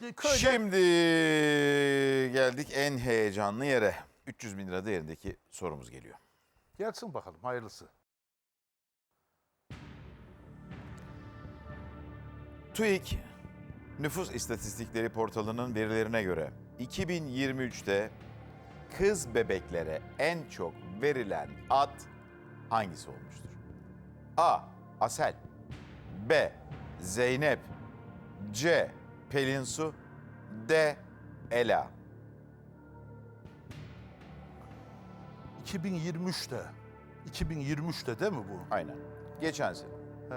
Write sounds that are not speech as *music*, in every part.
köyde Şimdi geldik en heyecanlı yere. 300 bin lira değerindeki sorumuz geliyor. gelsin bakalım hayırlısı. TÜİK Nüfus İstatistikleri Portalı'nın verilerine göre 2023'te kız bebeklere en çok verilen ad hangisi olmuştur? A. Asel B. Zeynep C. Pelinsu D. Ela 2023'te. 2023'te değil mi bu? Aynen. Geçen sene. He,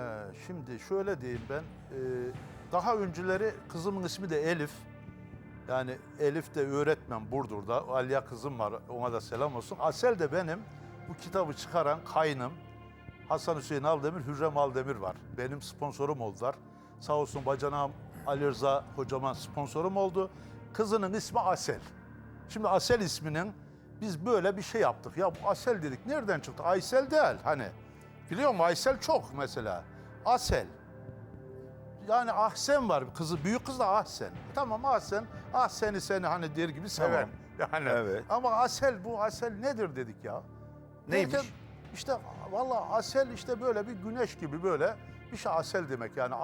şimdi şöyle diyeyim ben. e, daha önceleri kızımın ismi de Elif. Yani Elif de öğretmen Burdur'da. Aliya kızım var. Ona da selam olsun. Asel de benim bu kitabı çıkaran kaynım. Hasan Hüseyin Aldemir, Hürrem Aldemir var. Benim sponsorum oldular. Sağ olsun bacanağım Ali Rıza hocama sponsorum oldu. Kızının ismi Asel. Şimdi Asel isminin biz böyle bir şey yaptık. Ya bu Asel dedik. Nereden çıktı? Aysel değil hani. Biliyor musun? Aysel çok mesela. Asel. Yani Ahsen var. Kızı, büyük kız da Ahsen. Tamam Ahsen. Ahsen'i seni hani der gibi sever. Yani. Evet. Ama Asel bu Asel nedir dedik ya. Neymiş? Derken işte valla Asel işte böyle bir güneş gibi böyle bir şey Asel demek yani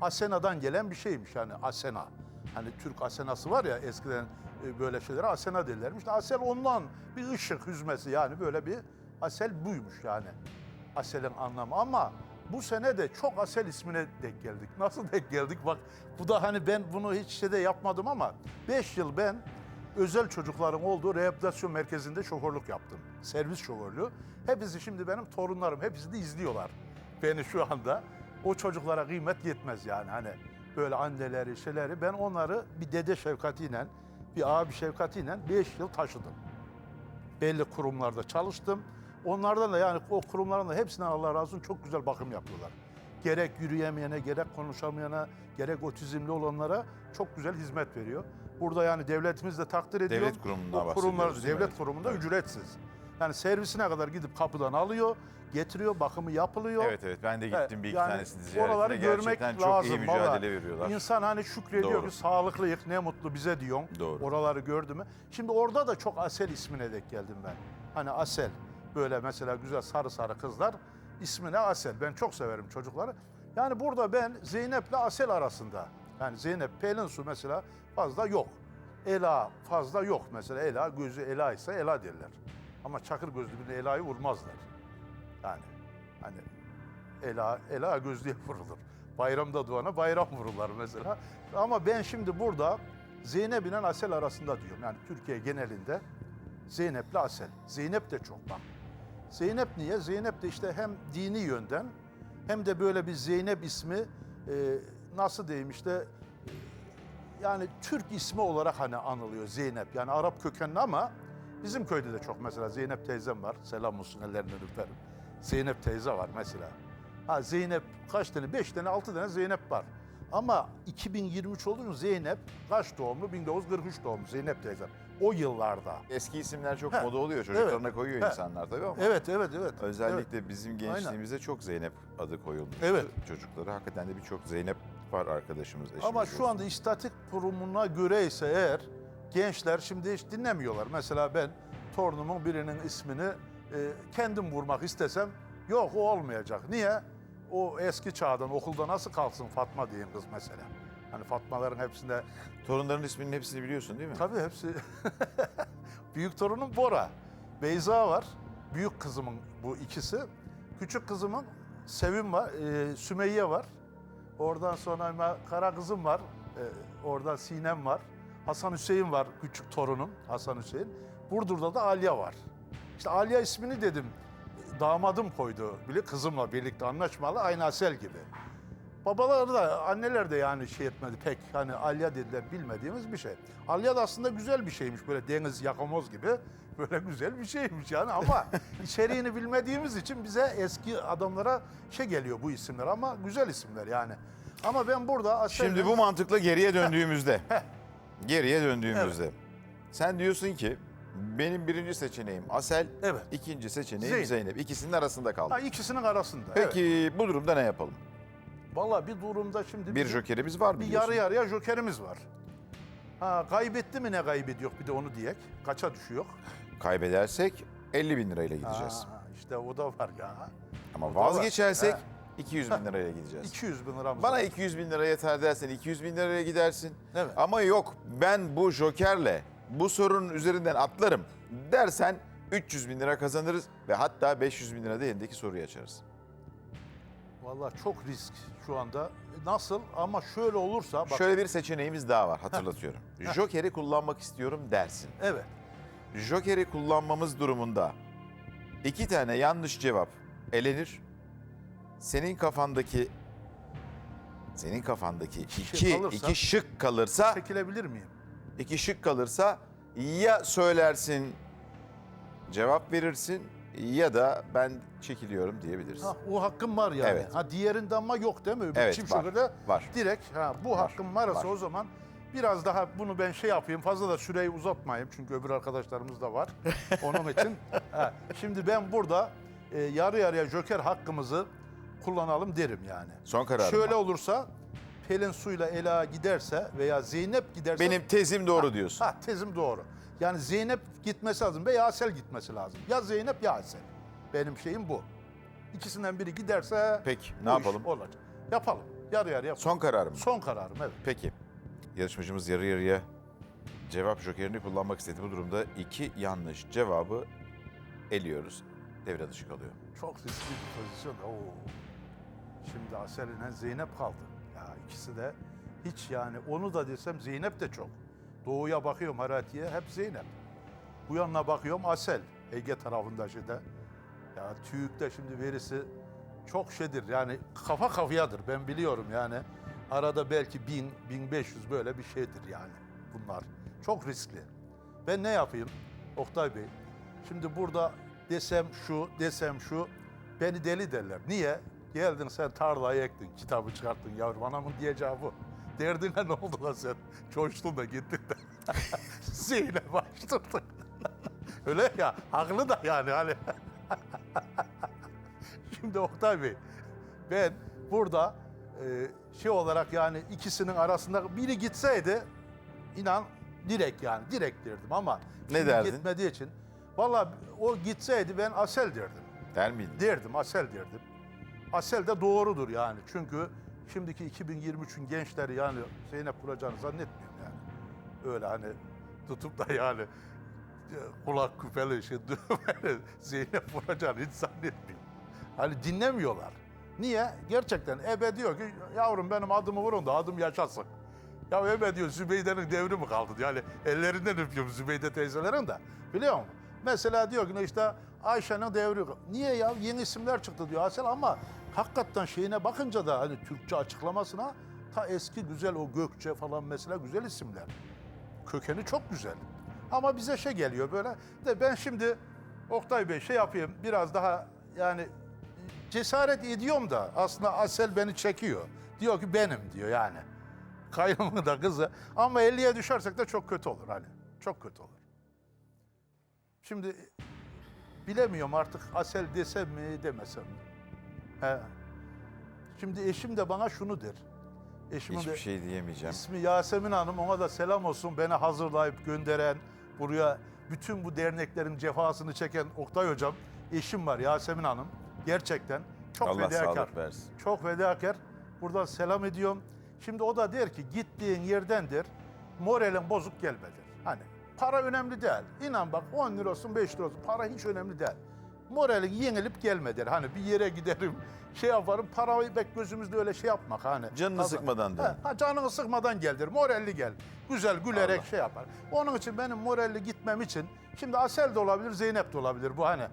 Asena'dan gelen bir şeymiş yani Asena. Hani Türk Asenası var ya eskiden e, böyle şeylere Asena derlermiş. Asel ondan bir ışık hüzmesi yani böyle bir Asel buymuş yani. Asel'in anlamı ama bu sene de çok Asel ismine denk geldik. Nasıl *laughs* denk geldik? Bak bu da hani ben bunu hiç şeyde yapmadım ama 5 yıl ben özel çocukların olduğu rehabilitasyon merkezinde şoförlük yaptım. Servis şoförlüğü. Hepsi şimdi benim torunlarım. Hepsi de izliyorlar beni şu anda. O çocuklara kıymet yetmez yani hani böyle anneleri şeyleri. Ben onları bir dede şefkatiyle, bir abi şefkatiyle 5 yıl taşıdım belli kurumlarda çalıştım. Onlardan da yani o kurumların da hepsinden Allah razı olsun çok güzel bakım yapıyorlar. Gerek yürüyemeyene, gerek konuşamayana, gerek otizmli olanlara çok güzel hizmet veriyor. Burada yani devletimiz de takdir ediyor. Devlet kurumundan O kurumlar, devlet kurumunda Evet. ücretsiz. Yani servisine kadar gidip kapıdan alıyor, getiriyor, bakımı yapılıyor. Evet evet ben de gittim bir iki Yani tanesini ziyaretine. oraları görmek Gerçekten çok lazım. iyi mücadele vallahi. veriyorlar. İnsan hani şükrediyor Doğru. ki sağlıklıyık ne mutlu bize diyorsun. Doğru. Oraları gördü mü? Şimdi orada da çok Asel ismine denk geldim ben. Hani Asel böyle mesela güzel sarı sarı kızlar ismine Asel. Ben çok severim çocukları. Yani burada ben Zeynep'le Asel arasında. Yani Zeynep Pelinsu mesela fazla yok. Ela fazla yok mesela. Ela gözü Ela ise Ela derler. Ama çakır gözlü birine Ela'yı vurmazlar. Yani hani Ela, Ela gözlüğe *laughs* vurulur. Bayramda doğana bayram vururlar mesela. Ama ben şimdi burada Zeynep ile Asel arasında diyorum. Yani Türkiye genelinde Zeynep'le Asel. Zeynep de çok bak. Zeynep niye? Zeynep de işte hem dini yönden hem de böyle bir Zeynep ismi e, nasıl diyeyim işte e, yani Türk ismi olarak hani anılıyor Zeynep. Yani Arap kökenli ama bizim köyde de çok mesela Zeynep teyzem var. Selam olsun ellerinden öperim. Zeynep teyze var mesela. Ha Zeynep kaç tane? Beş tane, altı tane Zeynep var. Ama 2023 olduğu için Zeynep kaç doğumlu? 1943 doğumlu Zeynep teyzem. O yıllarda. Eski isimler çok He, moda oluyor. Çocuklarına evet, koyuyor he. insanlar tabii ama. Evet, evet, evet. Özellikle bizim gençliğimizde çok Zeynep adı koyulmuştu. Evet. Çocuklara hakikaten de birçok Zeynep var arkadaşımız, eşimiz. Ama şu anda istatik kurumuna göre ise eğer gençler şimdi hiç dinlemiyorlar. Mesela ben torunumun birinin ismini e, kendim vurmak istesem yok o olmayacak. Niye? O eski çağdan okulda nasıl kalsın Fatma diyeyim kız mesela. Hani Fatmaların hepsinde Torunların isminin hepsini biliyorsun değil mi? tabii hepsi *laughs* büyük torunum Bora. Beyza var. Büyük kızımın bu ikisi. Küçük kızımın Sevim var, e, Sümeyye var. Oradan sonra kara kızım var. E, oradan Sinem var. Hasan Hüseyin var küçük torunum Hasan Hüseyin. Burdur'da da Alya var. İşte Alya ismini dedim damadım koydu. Bile kızımla birlikte anlaşmalı aynı Asel gibi. Babalar da anneler de yani şey etmedi pek hani Alya dediler bilmediğimiz bir şey. Alya da aslında güzel bir şeymiş böyle deniz yakamoz gibi *laughs* böyle güzel bir şeymiş yani ama *laughs* içeriğini bilmediğimiz için bize eski adamlara şey geliyor bu isimler ama güzel isimler yani. Ama ben burada Asel Şimdi bu mantıkla geriye döndüğümüzde, *laughs* geriye döndüğümüzde sen diyorsun ki benim birinci seçeneğim Asel, Evet. ikinci seçeneğim Zeynep. Zeynep. İkisinin arasında ha, kaldım. ikisinin arasında. Peki bu durumda ne yapalım? Evet. Vallahi bir durumda şimdi Bir jokerimiz var bir biliyorsun. yarı yarıya jokerimiz var. Ha, kaybetti mi ne kaybediyor bir de onu diyek. Kaça düşüyor? Kaybedersek 50 bin lirayla gideceğiz. Ha, işte o da var ya. Ama o vazgeçersek. 200 bin liraya gideceğiz. *laughs* 200 bin liramız Bana var. 200 bin lira yeter dersen 200 bin liraya gidersin. Evet. Ama yok ben bu jokerle bu sorunun üzerinden atlarım dersen 300 bin lira kazanırız ve hatta 500 bin lira da elindeki soruyu açarız. Vallahi çok risk şu anda. Nasıl ama şöyle olursa bak. Şöyle bir seçeneğimiz daha var hatırlatıyorum. Joker'i kullanmak istiyorum dersin. Evet. Joker'i kullanmamız durumunda iki tane yanlış cevap elenir. Senin kafandaki senin kafandaki iki, şey kalırsa- iki şık kalırsa Çekilebilir miyim? iki şık kalırsa ya söylersin cevap verirsin ya da ben çekiliyorum diyebilirsin. Ha, o hakkım var yani. Evet. Ha diğerinde ama yok değil mi? Evet, çift var, var. direkt ha bu hakkım varsa var. o zaman biraz daha bunu ben şey yapayım. Fazla da süreyi uzatmayayım çünkü öbür arkadaşlarımız da var. Onun için *laughs* ha, şimdi ben burada e, yarı yarıya joker hakkımızı kullanalım derim yani. Son kararım. Şöyle olursa Pelin Su'yla Ela giderse veya Zeynep giderse Benim tezim doğru diyorsun. Ha tezim doğru. Yani Zeynep gitmesi lazım veya Asel gitmesi lazım. Ya Zeynep ya Asel. Benim şeyim bu. İkisinden biri giderse Peki, ne yapalım? Olacak. Yapalım. Yarı yarı yapalım. Son kararım. Son kararım evet. Peki. Yarışmacımız yarı yarıya cevap jokerini kullanmak istedi. Bu durumda iki yanlış cevabı eliyoruz. Devre dışı kalıyor. Çok riskli bir pozisyon. Oo. Şimdi Asel'in Zeynep kaldı. Ya ikisi de hiç yani onu da desem Zeynep de çok. Doğuya bakıyorum Harati'ye hep Zeynep. Bu yanına bakıyorum Asel. Ege tarafında şeyde. Ya TÜİK'te şimdi verisi çok şeydir yani kafa kafayadır ben biliyorum yani. Arada belki 1000, 1500 böyle bir şeydir yani bunlar. Çok riskli. Ben ne yapayım Oktay Bey? Şimdi burada desem şu, desem şu beni deli derler. Niye? Geldin sen tarlayı ektin, kitabı çıkarttın yavrum anamın diyeceği bu. Derdine ne oldu lan sen? Coştun da gittin de. *laughs* Zeynep açtırdın. *laughs* Öyle ya, haklı da yani hani. *laughs* Şimdi Oktay Bey, ben burada e, şey olarak yani ikisinin arasında biri gitseydi inan direkt yani direkt derdim ama Ne derdin? gitmediği için valla o gitseydi ben Asel derdim. Der miydin? Derdim, Asel derdim. Asel de doğrudur yani. Çünkü şimdiki 2023'ün gençleri yani Zeynep kuracağını zannetmiyorum yani. Öyle hani tutup da yani e, kulak küpeli şey *laughs* Zeynep vuracağını hiç zannetmiyorum. Hani dinlemiyorlar. Niye? Gerçekten ebe diyor ki yavrum benim adımı vurun da adım yaşasın. Ya ebe diyor Zübeyde'nin devri mi kaldı. Yani ellerinden öpüyorum Zübeyde teyzelerin de. Biliyor musun? Mesela diyor ki işte Ayşe'nin devri. Niye ya? Yeni isimler çıktı diyor Asel ama hakikaten şeyine bakınca da hani Türkçe açıklamasına ta eski güzel o Gökçe falan mesela güzel isimler. Kökeni çok güzel. Ama bize şey geliyor böyle. De ben şimdi Oktay Bey şey yapayım biraz daha yani cesaret ediyorum da aslında Asel beni çekiyor. Diyor ki benim diyor yani. Kaynımı da kızı. Ama 50'ye düşersek de çok kötü olur hani. Çok kötü olur. Şimdi bilemiyorum artık Asel desem mi demesem mi? He. Şimdi eşim de bana şunu der. Eşimin de Hiçbir şey diyemeyeceğim. ismi Yasemin Hanım ona da selam olsun beni hazırlayıp gönderen buraya bütün bu derneklerin cefasını çeken Oktay Hocam eşim var Yasemin Hanım. Gerçekten çok Allah fedakar. Çok fedakar. Buradan selam ediyorum. Şimdi o da der ki gittiğin yerdendir moralin bozuk gelmedir. Hani para önemli değil. İnan bak 10 lira olsun 5 lira olsun para hiç önemli değil. Moralin yenilip gelmedir. Hani bir yere giderim *laughs* şey yaparım parayı bek gözümüzde öyle şey yapmak hani. Canını Tabii. sıkmadan dön. Ha, canını sıkmadan geldir. Moralli gel. Güzel gülerek Allah. şey yapar. Onun için benim moralli gitmem için şimdi Asel de olabilir, Zeynep de olabilir bu hani.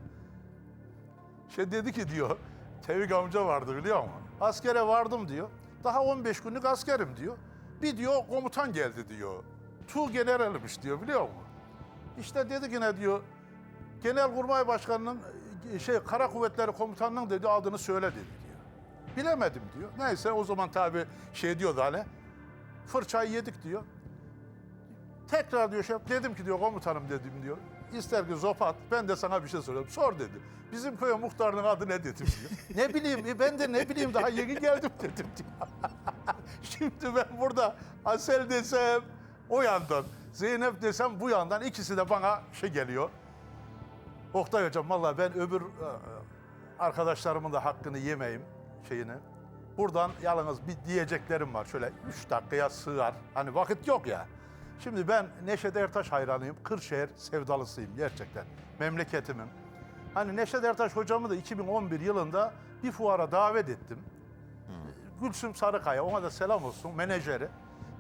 Şey dedi ki diyor, *laughs* Tevfik amca vardı biliyor musun? Askere vardım diyor. Daha 15 günlük askerim diyor. Bir diyor komutan geldi diyor. Tu generalmiş diyor biliyor musun? İşte dedi ki ne diyor, Genelkurmay Başkanı'nın e, şey Kara Kuvvetleri Komutanı'nın dedi adını söyle dedi diyor. Bilemedim diyor. Neyse o zaman tabii şey diyordu hani fırçayı yedik diyor. Tekrar diyor şey dedim ki diyor komutanım dedim diyor. İster ki zopat ben de sana bir şey soruyorum. Sor dedi. Bizim köye muhtarının adı ne dedim diyor. *laughs* ne bileyim e, ben de ne bileyim daha yeni geldim dedim diyor. *laughs* Şimdi ben burada Asel desem o yandan. Zeynep desem bu yandan ikisi de bana şey geliyor. Oktay hocam vallahi ben öbür e, arkadaşlarımın da hakkını yemeyim şeyini. Buradan yalnız bir diyeceklerim var. Şöyle üç dakikaya sığar. Hani vakit yok ya. Şimdi ben Neşet Ertaş hayranıyım. Kırşehir sevdalısıyım gerçekten. Memleketimim. Hani Neşet Ertaş hocamı da 2011 yılında bir fuara davet ettim. Gülsüm Sarıkaya ona da selam olsun menajeri.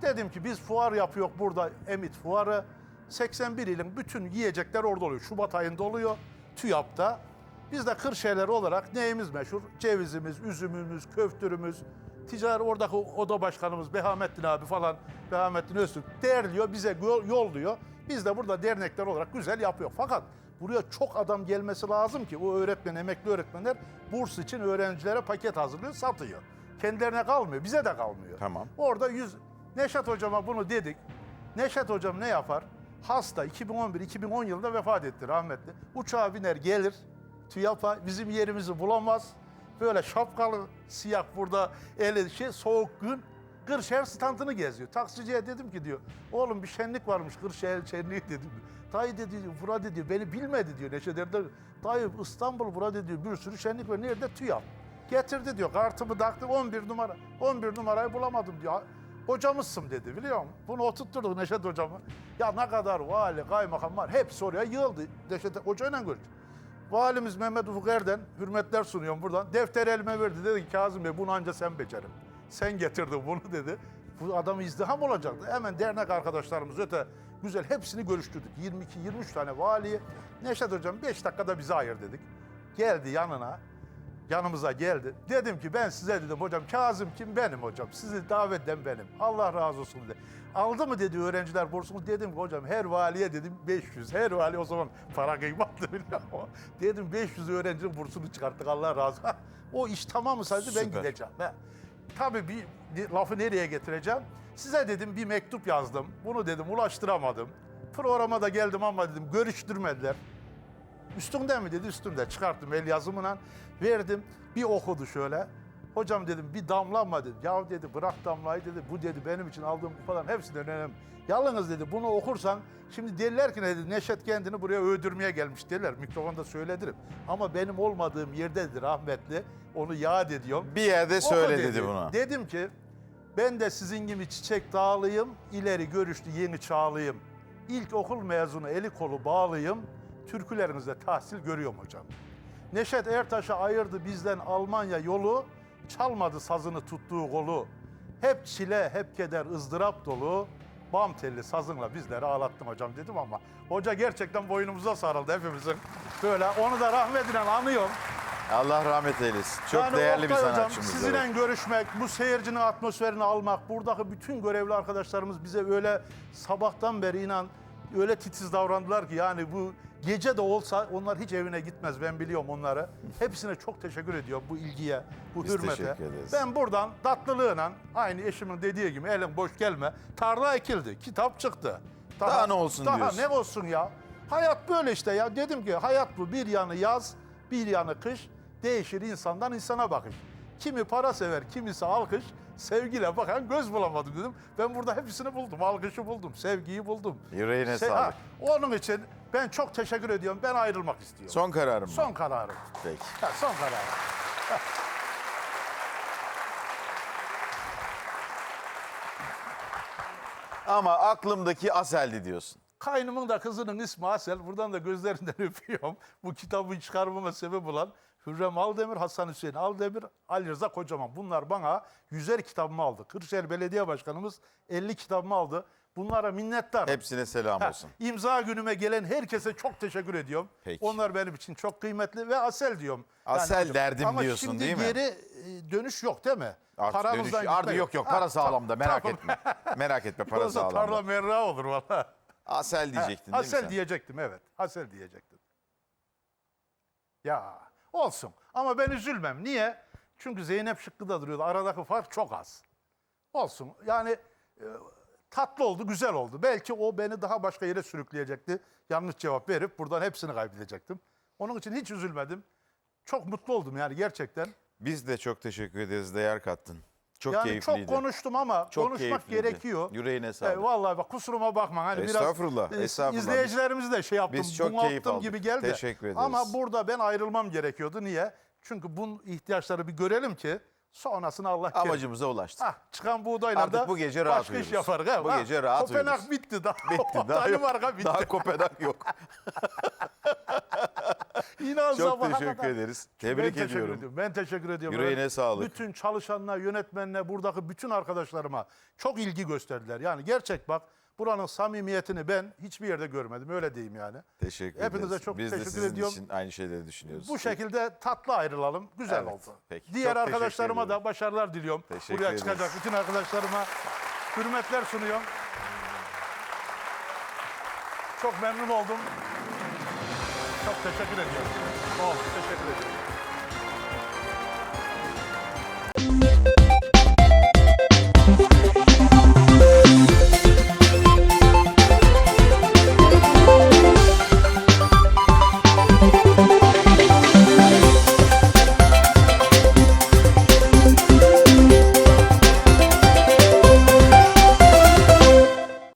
Dedim ki biz fuar yapıyor burada Emit fuarı. 81 ilin bütün yiyecekler orada oluyor. Şubat ayında oluyor TÜYAP'ta. Biz de Kırşehirler olarak neyimiz meşhur? Cevizimiz, üzümümüz, köftürümüz. Ticari oradaki oda başkanımız Behamettin abi falan, Behamettin Öztürk değerliyor, bize yol- yolluyor. Biz de burada dernekler olarak güzel yapıyor. Fakat buraya çok adam gelmesi lazım ki o öğretmen, emekli öğretmenler burs için öğrencilere paket hazırlıyor, satıyor. Kendilerine kalmıyor, bize de kalmıyor. Tamam. Orada 100 Neşet hocama bunu dedik. Neşet hocam ne yapar? Hasta 2011-2010 yılında vefat etti rahmetli. Uçağa biner gelir. TÜYAP'a bizim yerimizi bulamaz. Böyle şapkalı siyah burada eli şey soğuk gün Kırşehir standını geziyor. Taksiciye dedim ki diyor, oğlum bir şenlik varmış Kırşehir şenliği dedim. Dayı dedi, burada dedi, beni bilmedi diyor Neşet Erdem. Dayı İstanbul burada diyor, bir sürü şenlik var. Nerede TÜYAP? Getirdi diyor, kartımı taktı 11 numara. 11 numarayı bulamadım diyor. Hocamızsın dedi biliyor musun? Bunu oturtturduk Neşet hocamı. Ya ne kadar vali, kaymakam var. Hepsi oraya yığıldı. Neşet hocayla görüştük. Valimiz Mehmet Ufuk Erden, hürmetler sunuyorum buradan. Defteri elime verdi. Dedi ki Kazım Bey bunu anca sen becerim. Sen getirdin bunu dedi. Bu adam izdiham olacaktı. Hemen dernek arkadaşlarımız öte güzel hepsini görüştürdük. 22-23 tane valiyi. Neşet hocam 5 dakikada bize ayır dedik. Geldi yanına yanımıza geldi. Dedim ki ben size dedim hocam Kazım kim benim hocam. Sizi davet eden benim. Allah razı olsun dedi. Aldı mı dedi öğrenciler bursunu. Dedim ki hocam her valiye dedim 500. Her vali o zaman para kıymaktı biliyor musun? Dedim 500 öğrencinin bursunu çıkarttık Allah razı olsun. o iş tamam mı sadece ben gideceğim. He. Tabii bir lafı nereye getireceğim? Size dedim bir mektup yazdım. Bunu dedim ulaştıramadım. Programa da geldim ama dedim görüştürmediler. Üstünde mi dedi üstümde. Çıkarttım el yazımla verdim. Bir okudu şöyle. Hocam dedim bir damlanma dedim. Ya dedi bırak damlayı dedi. Bu dedi benim için aldığım falan hepsinden önemli. Yalnız dedi bunu okursan şimdi derler ki ne dedi Neşet kendini buraya öldürmeye gelmiş derler. Mikrofonda söyledirim. Ama benim olmadığım yerdedir rahmetli. Onu yad ediyorum. Bir yerde söyle dedi bunu. Dedim ki ben de sizin gibi çiçek dağlıyım, ileri görüşlü yeni çağlıyım. İlk okul mezunu eli kolu bağlıyım, türkülerinizde tahsil görüyorum hocam. Neşet Ertaş'a ayırdı bizden Almanya yolu, çalmadı sazını tuttuğu kolu. Hep çile, hep keder, ızdırap dolu. Bam telli sazınla bizleri ağlattım hocam dedim ama hoca gerçekten boynumuza sarıldı hepimizin. Böyle onu da rahmetle anıyorum. Allah rahmet eylesin. Çok Yani değerli bir Oktay hocam, sanatçımız. Sizinle evet. görüşmek, bu seyircinin atmosferini almak, buradaki bütün görevli arkadaşlarımız bize öyle sabahtan beri inan öyle titiz davrandılar ki yani bu gece de olsa onlar hiç evine gitmez ben biliyorum onları. Hepsine çok teşekkür ediyorum bu ilgiye, bu Biz hürmete. teşekkür ederiz. Ben buradan tatlılığına aynı eşimin dediği gibi elin boş gelme. Tarla ekildi, kitap çıktı. Daha ne olsun daha diyorsun? ne olsun ya? Hayat böyle işte ya. Dedim ki hayat bu. Bir yanı yaz, bir yanı kış. Değişir insandan insana bakış. Kimi para sever, kimisi alkış. Sevgiyle bakan göz bulamadım dedim. Ben burada hepsini buldum. Alkışı buldum, sevgiyi buldum. Yüreğine Se- sağlık. ha, onun için ben çok teşekkür ediyorum. Ben ayrılmak istiyorum. Son kararım mı? Son kararım. Peki. Ha, son kararım. *laughs* Ama aklımdaki Asel'di diyorsun. Kaynımın da kızının ismi Asel. Buradan da gözlerinden *laughs* öpüyorum. Bu kitabı çıkarmama sebep olan Hürrem Aldemir, Hasan Hüseyin Aldemir, Ali Rıza Kocaman. Bunlar bana yüzer kitabımı aldı. Kırşehir Belediye Başkanımız 50 kitabımı aldı. Bunlara minnettar. Hepsine selam Ha, olsun. İmza günüme gelen herkese çok teşekkür ediyorum. Peki. Onlar benim için çok kıymetli ve Asel diyorum. Asel hocam, derdim ama diyorsun, şimdi değil mi? geri e, dönüş yok değil mi? Paramızdan dönüş, artık yok yok. Para Ha, sağlamda merak tamam. etme. *laughs* Merak etme para Yoksa tarla sağlamda. merra olur valla. Asel diyecektin değil mi Asel diyecektim evet. Asel diyecektim. Ya olsun ama ben üzülmem. Niye? Çünkü Zeynep şıkkıda duruyordu. Aradaki fark çok az. Olsun yani e, tatlı oldu, güzel oldu. Belki o beni daha başka yere sürükleyecekti. Yanlış cevap verip buradan hepsini kaybedecektim. Onun için hiç üzülmedim. Çok mutlu oldum yani gerçekten. Biz de çok teşekkür ederiz. Değer kattın. Çok yani keyifliydi. çok konuştum ama Çok konuşmak keyifliydi. gerekiyor. Yüreğine sağlık. E, vallahi bak kusuruma bakma. Hani Estağfurullah, biraz e, estağfurullah. izleyicilerimizi de şey yaptım. Biz çok keyif aldık. gibi geldi. Teşekkür ederiz. Ama burada ben ayrılmam gerekiyordu. Niye? Çünkü bunun ihtiyaçları bir görelim ki sonrasını Allah kerim. Amacımıza ulaştık. Hah, çıkan buğdayla Artık da bu gece rahat başka iş uyuruz. yaparız. ha. Bu gece rahat Kopenhag uyuruz. bitti daha. Bitti. *laughs* Daha. Danimarka bitti. daha Kopenhag yok. *laughs* *laughs* İnan Çok sabaha teşekkür kadar. ederiz. Ben Tebrik teşekkür ediyorum. ediyorum. Ben teşekkür ediyorum. Yüreğine Ben sağlık. Bütün çalışanlar, yönetmenler, buradaki bütün arkadaşlarıma çok ilgi gösterdiler. Yani gerçek bak buranın samimiyetini ben hiçbir yerde görmedim. Öyle diyeyim yani. Teşekkür Hepinize ederiz. çok Biz de teşekkür sizin ediyorum. için aynı şeyleri düşünüyoruz. Bu şekilde tatlı ayrılalım. Güzel Evet, oldu. peki. Diğer Çok arkadaşlarıma da başarılar diliyorum. Teşekkür Buraya ederiz. çıkacak bütün arkadaşlarıma hürmetler sunuyorum. Çok memnun oldum. Çok teşekkür ediyorum. Oh, teşekkür ediyorum.